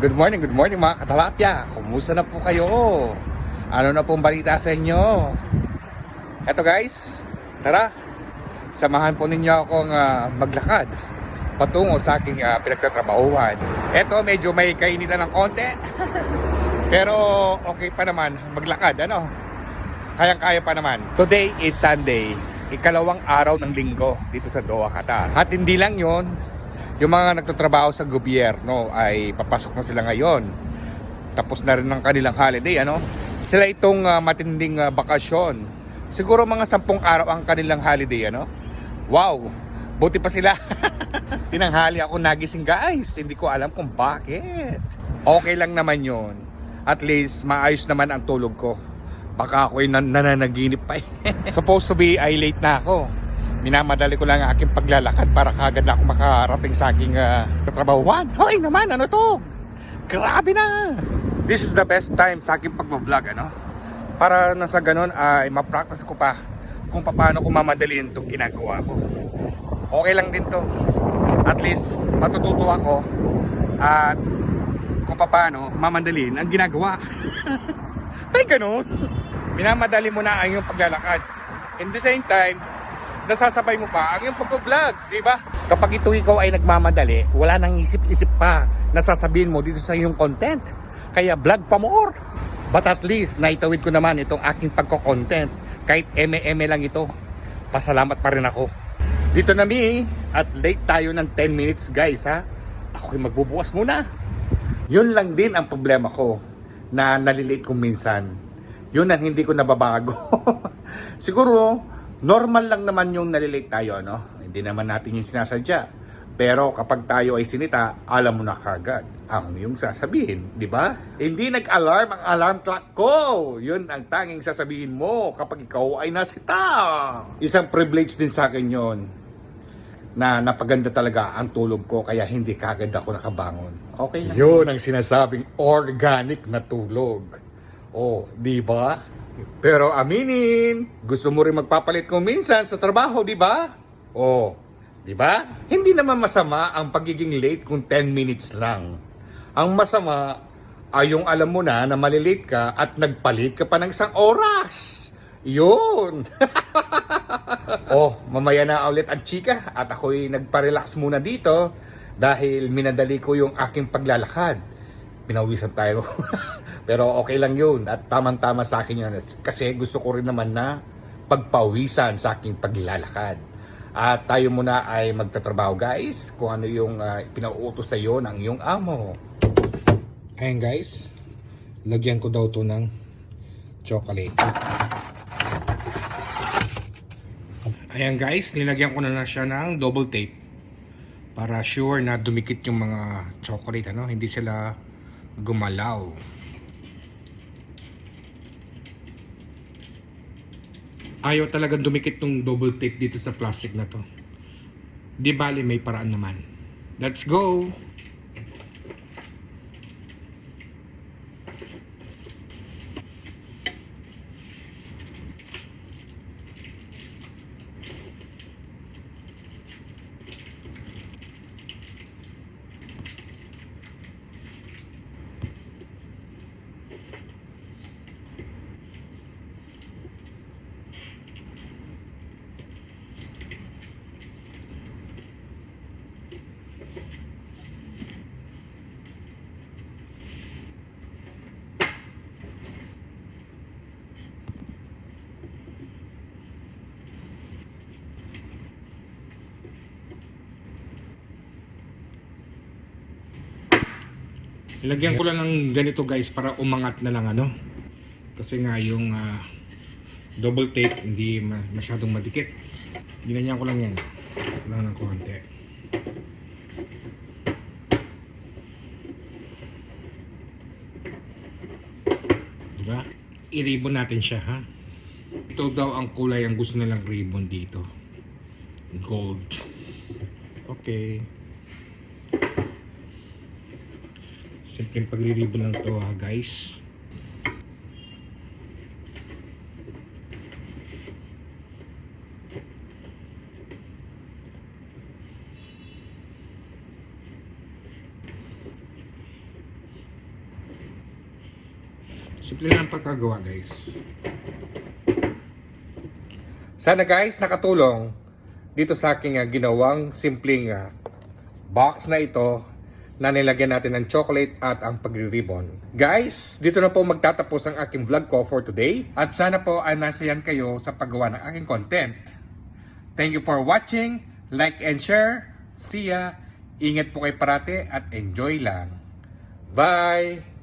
Good morning, good morning mga katalapya. Kumusta na po kayo? Ano na pong balita sa inyo? Eto guys, tara. Samahan po ninyo akong ah, maglakad patungo sa aking uh, pinagtatrabahuhan. Eto, medyo may kainitan ng konti. Pero okay pa naman maglakad, ano? Kayang-kaya pa naman. Today is Sunday, ikalawang araw ng linggo dito sa Doha, Qatar. At hindi lang yon, yung mga nagtatrabaho sa gobyerno ay papasok na sila ngayon. Tapos na rin ang kanilang holiday, ano? Sila itong ah, matinding ah, bakasyon. Siguro mga sampung araw ang kanilang holiday, ano? Wow! Buti pa sila. Tinanghali ako nagising guys. Hindi ko alam kung bakit. Okay lang naman yon. At least maayos naman ang tulog ko. Baka ako'y nan- nananaginip pa eh. Supposed to be ay late na ako. Minamadali ko lang ang aking paglalakad para kagad na ako makarating sa aking uh, trabahuan. Hoy naman, ano to? Grabe na! This is the best time sa aking pag-vlog, ano? Para na sa ganun ay ma-practice ko pa kung paano ko mamadaliin itong ginagawa ko. Okay lang din to. At least matututo ako at kung paano mamadaliin ang ginagawa. Ay ganun. Minamadali mo na ang iyong paglalakad. In the same time, nasasabay mo pa ang iyong pag-vlog, di ba? Kapag ito ikaw ay nagmamadali, wala nang isip-isip pa na sasabihin mo dito sa iyong content. Kaya vlog pa more. But at least, naitawid ko naman itong aking pagko-content. Kahit eme-eme lang ito, pasalamat pa rin ako. Dito na mi, at late tayo ng 10 minutes guys ha. Ako'y magbubukas muna. Yun lang din ang problema ko na nalilate ko minsan. Yun ang hindi ko nababago. Siguro, normal lang naman yung nalilate tayo, no? Hindi naman natin yung sinasadya. Pero kapag tayo ay sinita, alam mo na kagad ang iyong sasabihin, di ba? Hindi nag-alarm ang alarm clock ko. Yun ang tanging sasabihin mo kapag ikaw ay nasita. Isang privilege din sa akin yon na napaganda talaga ang tulog ko kaya hindi kagad ako nakabangon. Okay lang. Yun ang sinasabing organic na tulog. Oh, di ba? Pero aminin, gusto mo rin magpapalit kung minsan sa trabaho, di ba? Oh, di ba? Hindi naman masama ang pagiging late kung 10 minutes lang. Ang masama ay yung alam mo na na malilate ka at nagpalit ka pa ng isang oras. Yun. oh, mamaya na ulit ang chika at ako'y nagpa-relax muna dito dahil minadali ko yung aking paglalakad. Pinawisan tayo. Pero okay lang yun at tamang-tama sa akin yun kasi gusto ko rin naman na pagpawisan sa aking paglalakad. At tayo muna ay magtatrabaho guys kung ano yung uh, pinauutos sa iyo ng iyong amo. Ayan guys, lagyan ko daw to ng chocolate. Ayan guys, nilagyan ko na na siya ng double tape para sure na dumikit yung mga chocolate ano, hindi sila gumalaw. Ayaw talaga dumikit tong double tape dito sa plastic na to. Di bali may paraan naman. Let's go! Ilagyan ko lang ng ganito guys para umangat na lang ano. Kasi nga yung ah, double tape hindi ma- masyadong madikit. Ginanyan ko lang yan. Lang ng konti. Diba? I-ribbon natin siya ha. Ito daw ang kulay ang gusto nilang ribbon dito. Gold. Okay. Simpleng pagre-ribbon lang to ha guys. Simple lang pagkagawa guys. Sana guys nakatulong dito sa aking ah, ginawang simpleng ah, box na ito na nilagyan natin ng chocolate at ang pagri-ribbon. Guys, dito na po magtatapos ang aking vlog ko for today at sana po ay nasayan kayo sa paggawa ng aking content. Thank you for watching, like and share. See ya! Ingat po kayo parate at enjoy lang. Bye!